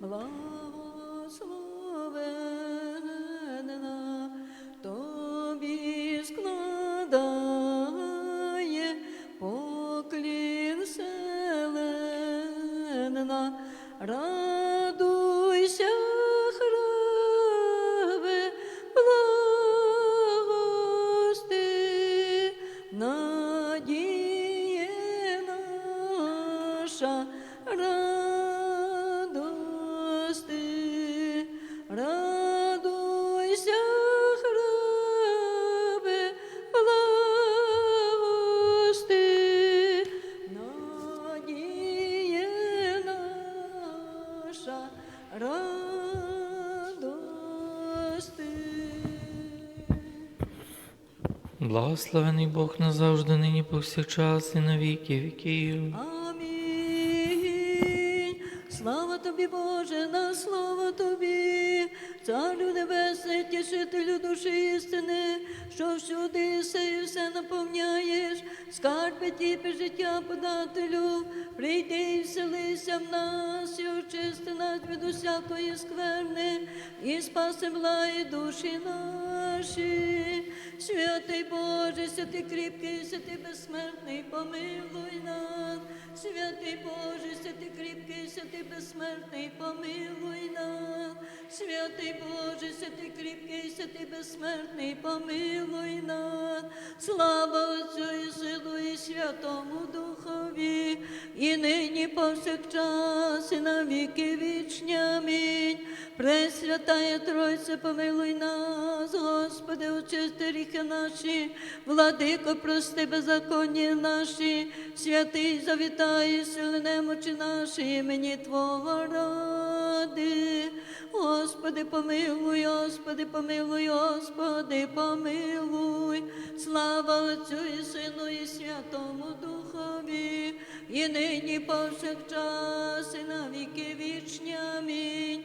благословенна, Благословений Бог назавжди, нині повсякчас і на віки віків. Амінь. Слава тобі, Боже, на слава тобі, Царю Небесний, тішителю душі істини, що всюди все і все наповняєш, скарби тіпи життя подателю, прийди і вселися в нас, і очисти нас від усякої скверни, і спаси благі душі наші. Святий Боже, святий кріпкий, святий безсмертний, помилуй нас. Святий Боже, святий кріпкий, святий безсмертний, помилуй нас. Святий Боже, святий кріпкий, святий безсмертний, помилуй нас. Слава Отцю і Сину і Святому Духові, і нині повсякчас, і на віки вічні. Пресвятая Тройце, помилуй нас, Господи, очисти гріхи наші, владико, прости беззаконні наші, святий завітай, сили немочі наші, імені Твого ради. Господи, помилуй, Господи, помилуй, Господи, помилуй. Слава Отцю і Сину і Святому Духові, і нині повсякчас, і на віки вічні. Амінь.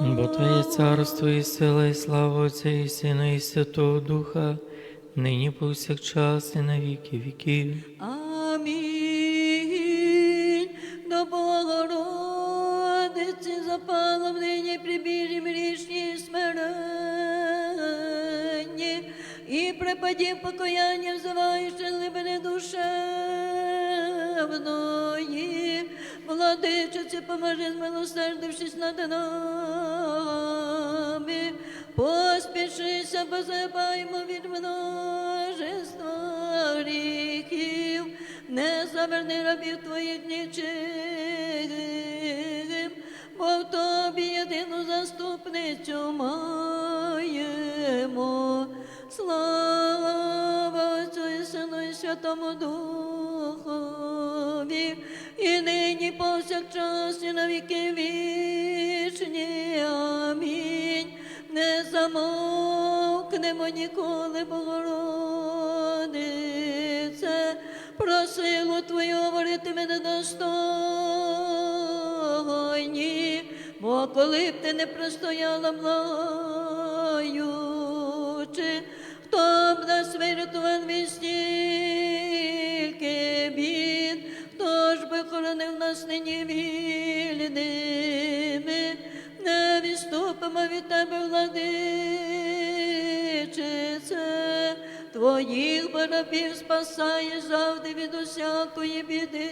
Бо Твоє царство і сила, і слава Отця і Сина, і Святого Духа, нині повсякчас і на віки віків. Амінь. До Богородиці запала в нині прибіжі грішні і смиренні, і припадів покаяння взиваєш глибини душевної. Владичиці, поможи, змилосердившись над нами. Поспішися, позибаємо від множества гріхів, не заверни рабів твоїх нічим, бо в тобі єдину заступницю маємо. Слава Отцю і Сину і Святому Духові, і нині повсякчас і на віки вічні. Амінь. Не замовкнемо ніколи, Богородице, про силу Твою говорити мене достойні, бо коли б ти не простояла млаючи, хто б нас вирятував від відступимо від тебе, владичице, твоїх барабів спасаєш завжди від усякої біди.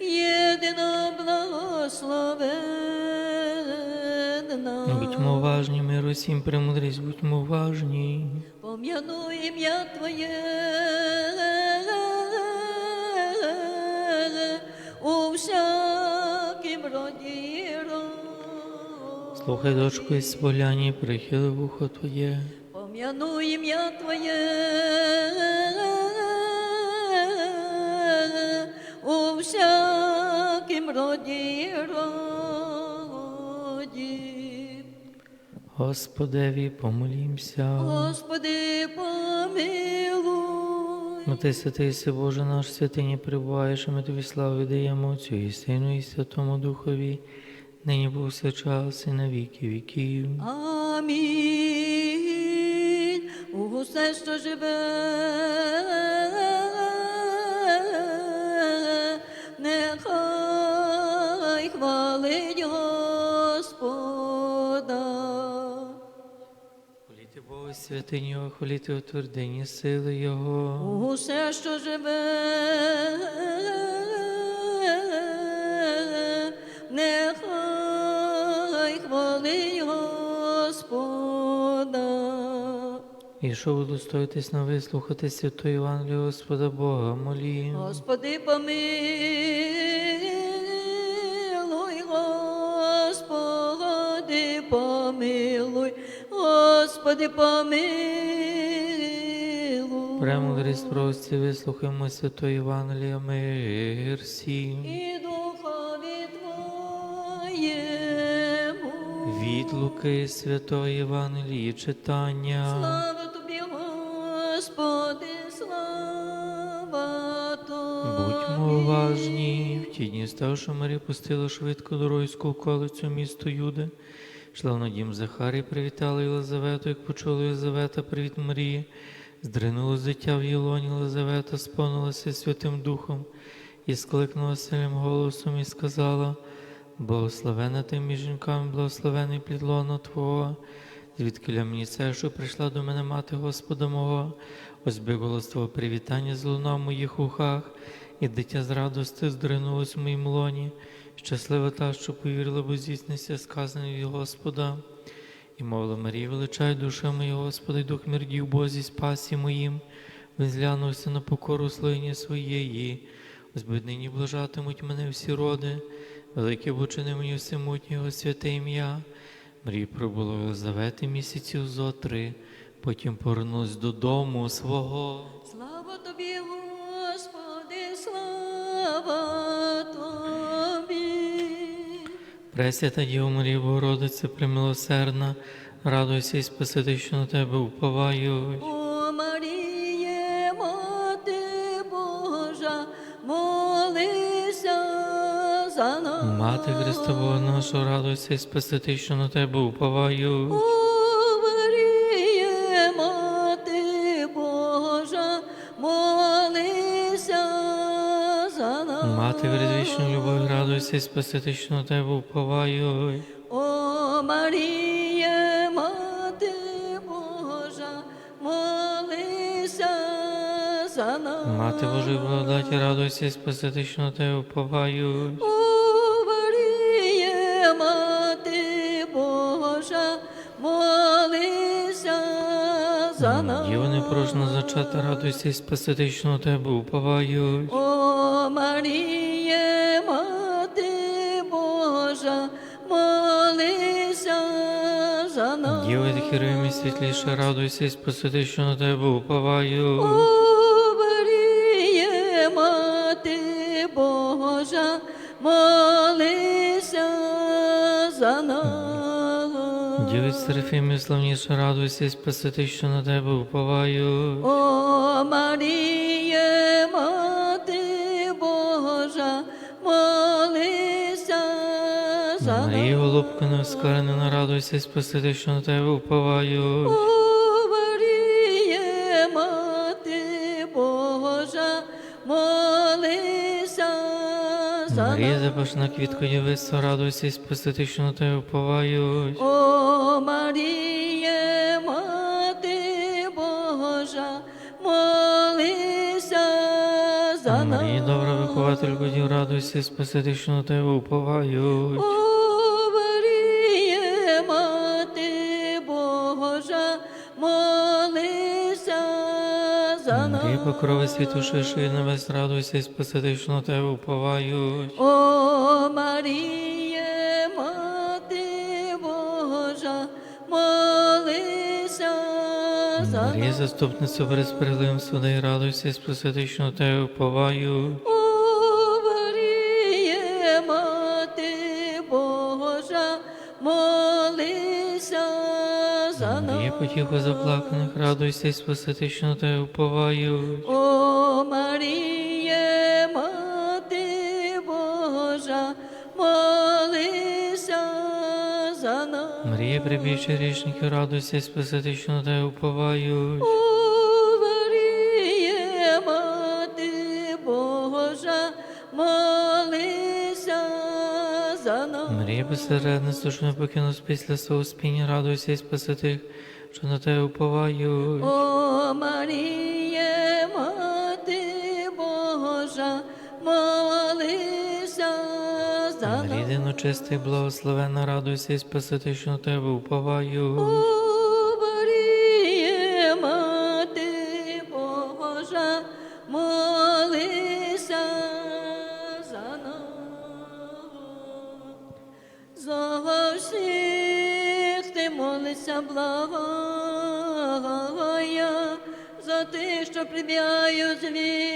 Єдина благословенна. Будьмо уважні, мир усім премудрість, будьмо уважні. Пом'яну ім'я Твоє Слухай, дочку, із поляні, прихили вухо Твоє. Пом'яну ім'я Твоє у всякім роді роді. Господеві, помолімся. Господи, помилуй. Ти святий си, Боже наш святині перебуваєш, а ми тобі славу віддаємо Отцю і Сину, і Святому Духові, нині повсякчас і на віки віків. Амінь. Усе, що живе, нехай хвалить Господа. Хваліти Бога святині хваліти у твердині сили Його. Усе, що живе, Ви достоїтесь на вислухати святої Євангелії Господа Бога, молім. Господи, помилуй, Господи, помилуй, Господи, помилуй. Премудрість прості, вислухаймо святої Євангелія, мир всім. І духові Твоєму. Від Луки Святої Євангелії читання. Слава Тобі. Уважні. В ті дні ставши Марія пустила швидко дорозьку околицю місто Юди. Йшла на дім Захарі, привітала Єлизавету, як почула Єлизавета, привіт Марії. Здринуло дитя в її лоні Єлизавета, сповнилася Святим Духом і скликнула сильним голосом і сказала, Благословена ти між жінками, благословений плід лона Твого. Звідки мені це, що прийшла до мене мати Господа мого, ось би голос Твого привітання злунав в моїх ухах, і дитя з радости здринулось в моїм лоні. Щаслива та, що повірила, бо здійсниться сказане від Господа. І мовила Марія, величай душа моя, Господи, дух мірдів Бозі спасі моїм, він зглянувся на покору слині своєї. Ось би нині блажатимуть мене всі роди, велике бучини мені всемутнього святе ім'я. Мрій пробуло Єлизавети місяців зо три, потім повернусь додому свого. Слава тобі, Господи, слава тобі. Пресвята Діво Марія, Богородице, примилосердна, радуйся і спасити, що на тебе уповаю. О Маріє, Мати Божа, молися за нас. Мати Христова наша, радуйся і спасити, що на тебе уповаю. Мати предвічної радуйся і спасити, що на тебе уповаю. О Маріє, Мати Божа, молися за нас. Мати Божої благодаті, радуйся і спасити, що на тебе уповаю. О Маріє, Мати Божа, молися за нас. Діво непрошна зачата, радуйся і спасити, що на тебе уповаю. О молися за нас. Діво хірові світліше, радуйся і спасити, що на тебе уповаю. О Мати Божа, молися за нас. Діво Серафімі славніше, радуйся і спасити, що на тебе уповаю. О Маріє, голубка невскарнена, радуйся і спасити, що на тебе уповаю. Маріє, Мати Божа, молися за Марія, запашна квітко дівицтва, радуйся і спасити, що на тебе уповаю. О Маріє, Мати Божа, молися за нас. Марія, добра вихователько дів, радуйся і спасити, що на тебе уповаю. Покрови світу шишої небес, радуйся і спасити, на тебе уповають. О Маріє, Мати Божа, молися за Марія, нас. заступниця перед справедливим судей, радуйся і спасити, на тебе уповаю. За нас. потіху заплаканих, радуйся і спасити, що на тебе уповаю. О Маріє, Мати Божа, молися за нас. Марія, прибільше грішників, радуйся і спасити, що на тебе уповають. Марія, безсередна, що не покинув після свого спіння, радуйся і спасити, що на тебе уповають. О Маріє, Мати Божа, молися за нас. Рідино чистий, благословенна, радуйся і спасити, що на тебе уповають. Благая, за тих, що приб'яють з вірою,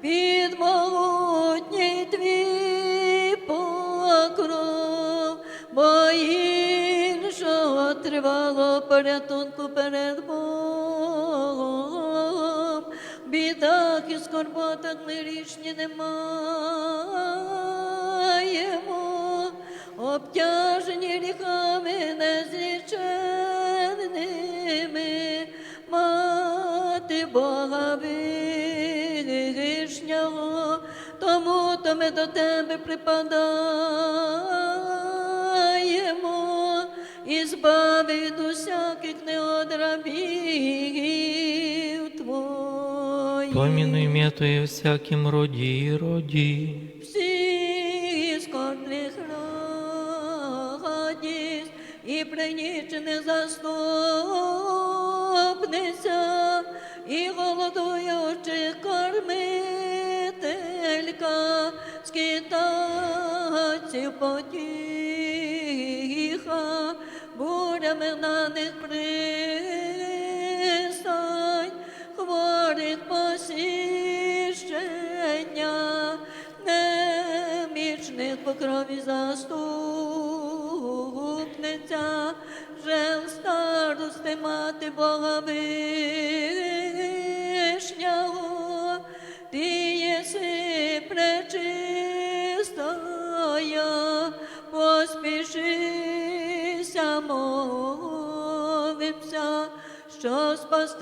під могутній твій покров, бо іншого тривало порятунку перед Богом. Бідах і скорботах ми річні не маємо, обтяжені гріхами незліченними, мати Бога вишнього, тому то ми до тебе припадаємо і збави від усяких неодрабів твоїх. Помінуй ім'я Твоє в всякім роді і роді. Заступниця, і голодуючих кормителька, скитаців потіха, бурями на них пристань, хворих посіщення, немічних по крові заступниця,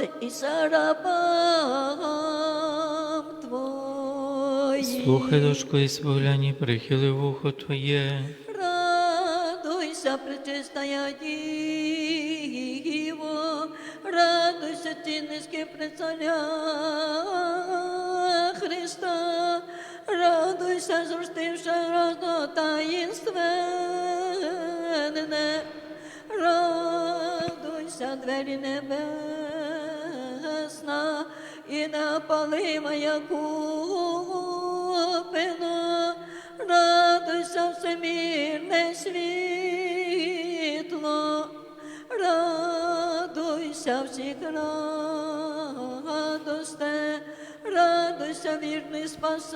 що спасти і рабам твоїм. Слухай, дошко, і спогляні, прихили вухо Твоє. Радуйся, пречистая Діво, радуйся, цінниське при царя Христа, радуйся, зростивши разно таїнственне, радуйся, двері небесна, і напалима як купина, радуйся, всемірне світло, радуйся всіх радосте, радуйся, вірний спасення,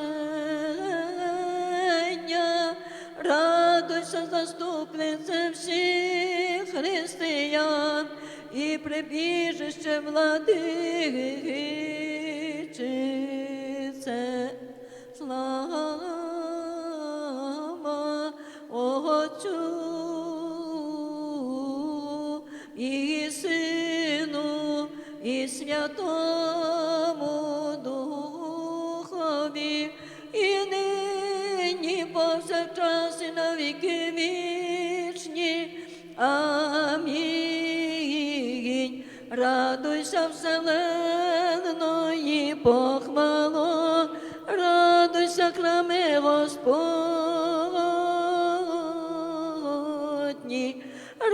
радуйся, заступнице всіх християн і прибіжище владичице. Слава Отцю і Сину, і Святому вселенної похвало, радуйся, храми Господні,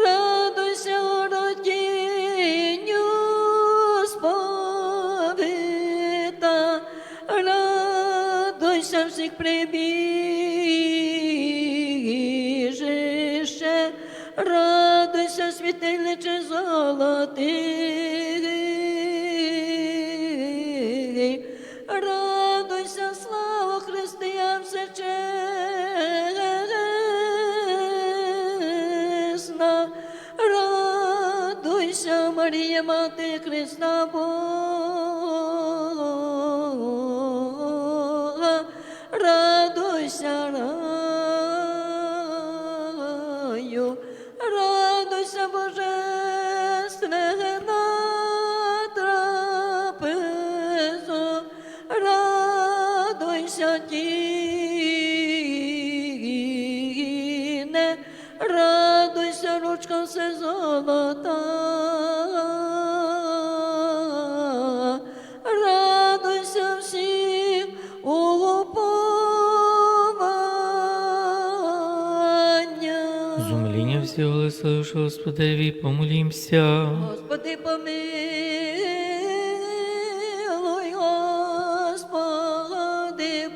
радуйся, родінню сповита, радуйся всіх прибіжище, радуйся, світильниче золотий, радуйся, ручка все золота. Радуйся всіх уповання. З умиління всі голосуєш, Господеві, помолімся. Господи, помилуй, Господи,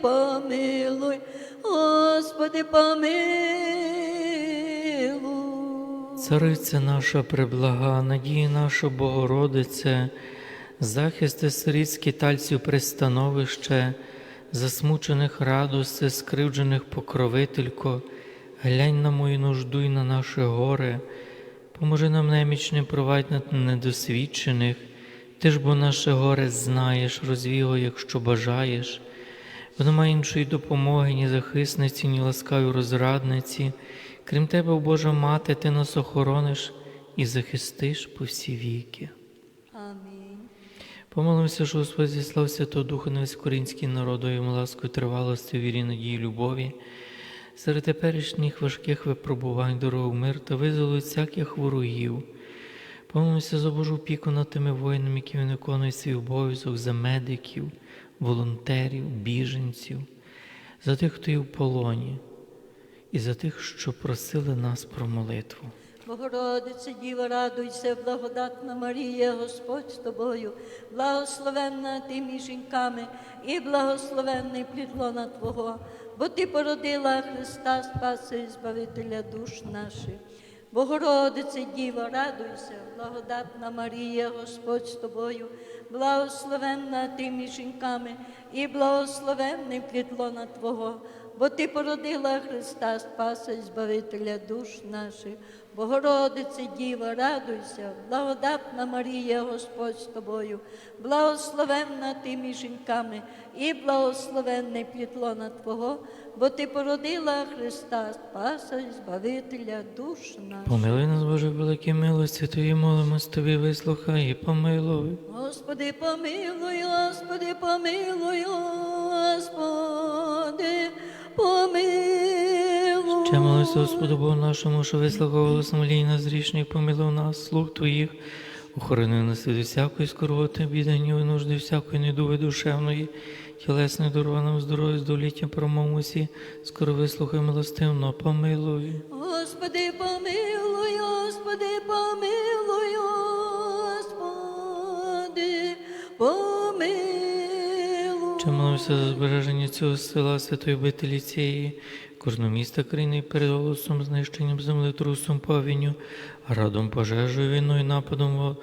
помилуй, Господи, помилуй. Цариця наша преблага, надія наша Богородице, захисти сиріт скитальців пристановище, засмучених радости, скривджених покровителько, глянь на мою нужду і на наше горе, поможи нам немічним провадь над недосвідчених, ти ж бо наше горе знаєш, розвій його, якщо бажаєш. Бо немає іншої допомоги, ні захисниці, ні ласкавої розрадниці. Крім тебе, Божа мати, ти нас охорониш і захистиш по всі віки. Амінь. Помолимося, що Господь зіслав Святого Духа на весь український народ, йому ласкою тривалості, вірі, надії, любові. Серед теперішніх важких випробувань, дорогу мир та визволить всяких ворогів. Помолимося за Божу опіку над тими воїнами, які виконують свій обов'язок за медиків, волонтерів, біженців, за тих, хто є в полоні, і за тих, що просили нас про молитву. Богородице, Діва, радуйся, благодатна Марія, Господь з тобою, благословенна ти між жінками і благословенний плід лона Твого, бо Ти породила Христа, Спаса і Збавителя душ наших. Богородице, Діва, радуйся, благодатна Марія, Господь з тобою, благословенна ти між жінками і благословенний плід лона Твого, бо Ти породила Христа, Спаса і Збавителя душ наших. Богородице, Діва, радуйся, благодатна Марія, Господь з тобою, благословенна ти між жінками і благословенний плід лона Твого, бо Ти породила Христа, Спаса і Збавителя душ наших. Помилуй нас, Боже, великі милості Твої, молимось Тобі, вислухай і помилуй. Господи, помилуй, Господи, помилуй, Господи, помилуй. Ще молися Господу Богу нашому, що вислухав голос молінь нас грішних, помилуй нас, слуг Твоїх, охорони нас від всякої скорботи, біди, гніву, нужди, всякої недуги душевної, тілесної нам здоров'я, здоліття, промовусі, скоро вислухай милостивно, помилуй. Господи, помилуй, Господи, помилуй, Господи, помилуй. Молимося за збереження цього села, святої обителі цієї, кожного міста країни перед голосом, знищенням землетрусом, повінню, радом пожежею, війною, нападом во-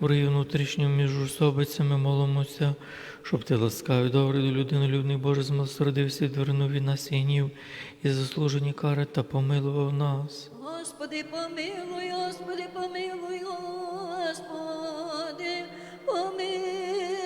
ворогів внутрішнім між особицями молимося, щоб ти ласкавий, добрий до людини, людний Боже, змилосердився, і двернув від нас і і заслужені кари та помилував нас. Господи, помилуй, Господи, помилуй, Господи, помилуй,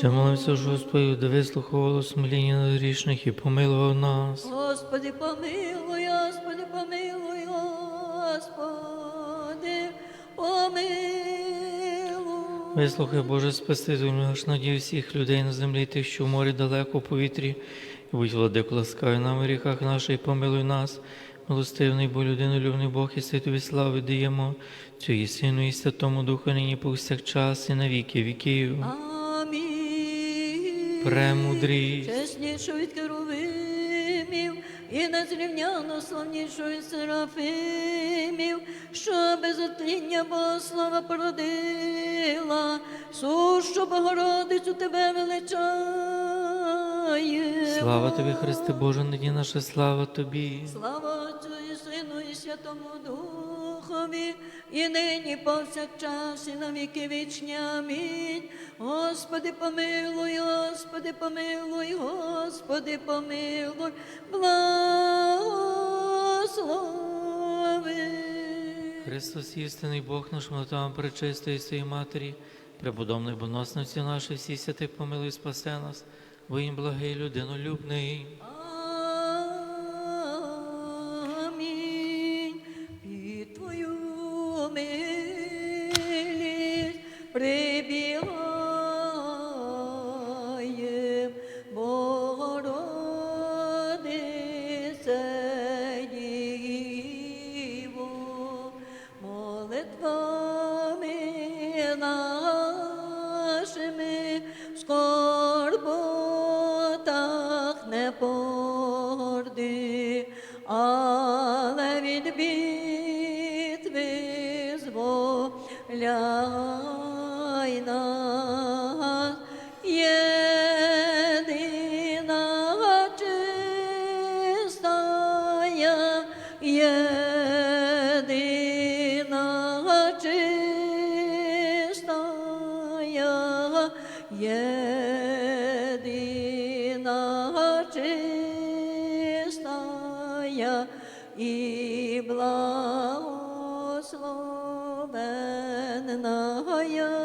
Чи молимося ж Господи, вислухав голос моління на грішних і помилував нас. Господи, помилуй, Господи, помилуй, Господи, помилуй. Вислухай, Боже, спасителю наш надію всіх людей на землі, тих, що в морі далеко в повітрі, і будь владику ласкавий нам у гріхах наших, і помилуй нас, милостивний, бо людинолюбний Бог, і святові слави даємо, цю і Сину, і Святому Духу, нині повсякчас, і на віки віків. Амінь. Премудрість. Чесніше від керувимів і незрівняно славнішою Серафимів, що без отління Богослова породила, сущу Богородицю тебе величає. Слава тобі, Христе Боже, нині наша слава тобі. Слава Отцю і Сину і Святому Духові, і нині повсякчас, і на віки вічні. Амінь. Господи, помилуй, Господи, помилуй, Господи, помилуй, благослови. Христос, істинний Бог наш, молитвам пречистої своїй Матері, преподобних боносниці наші, всі святих помилуй, спасе нас, бо їм благий людинолюбний. Чистая і благословенная,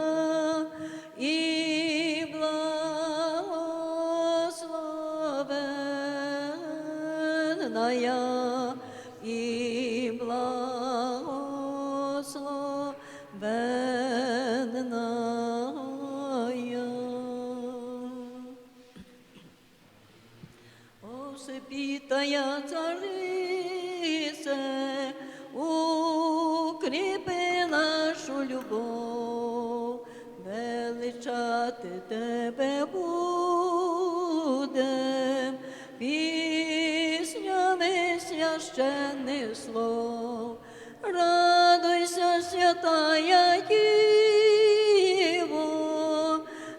священних слов. Радуйся, святая Діво,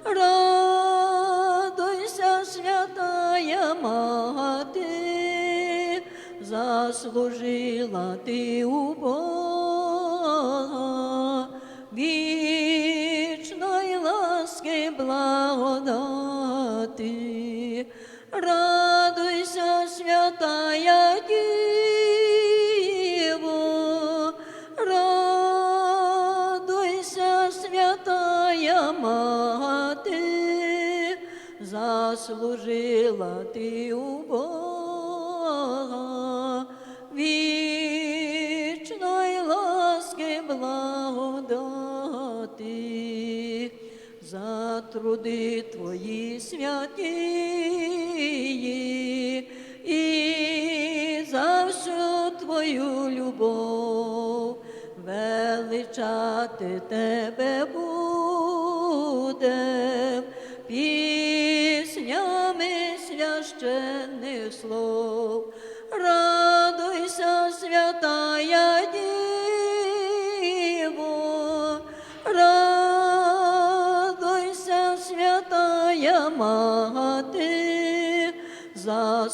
радуйся, святая мати, заслужила ти у Бога, заслужила ти ласки благодати, за труди твої святі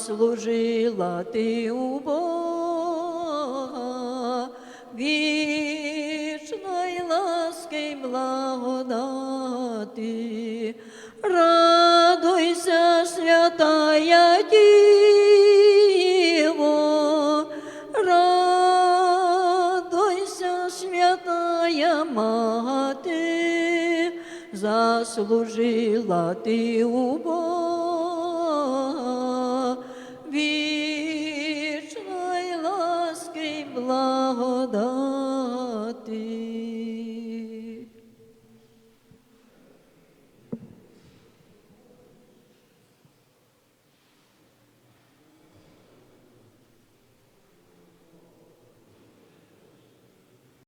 заслужила ти у Бога, вічної ласки й благодати. Радуйся, святая Діво, радуйся, святая мати, заслужила ти у Бога.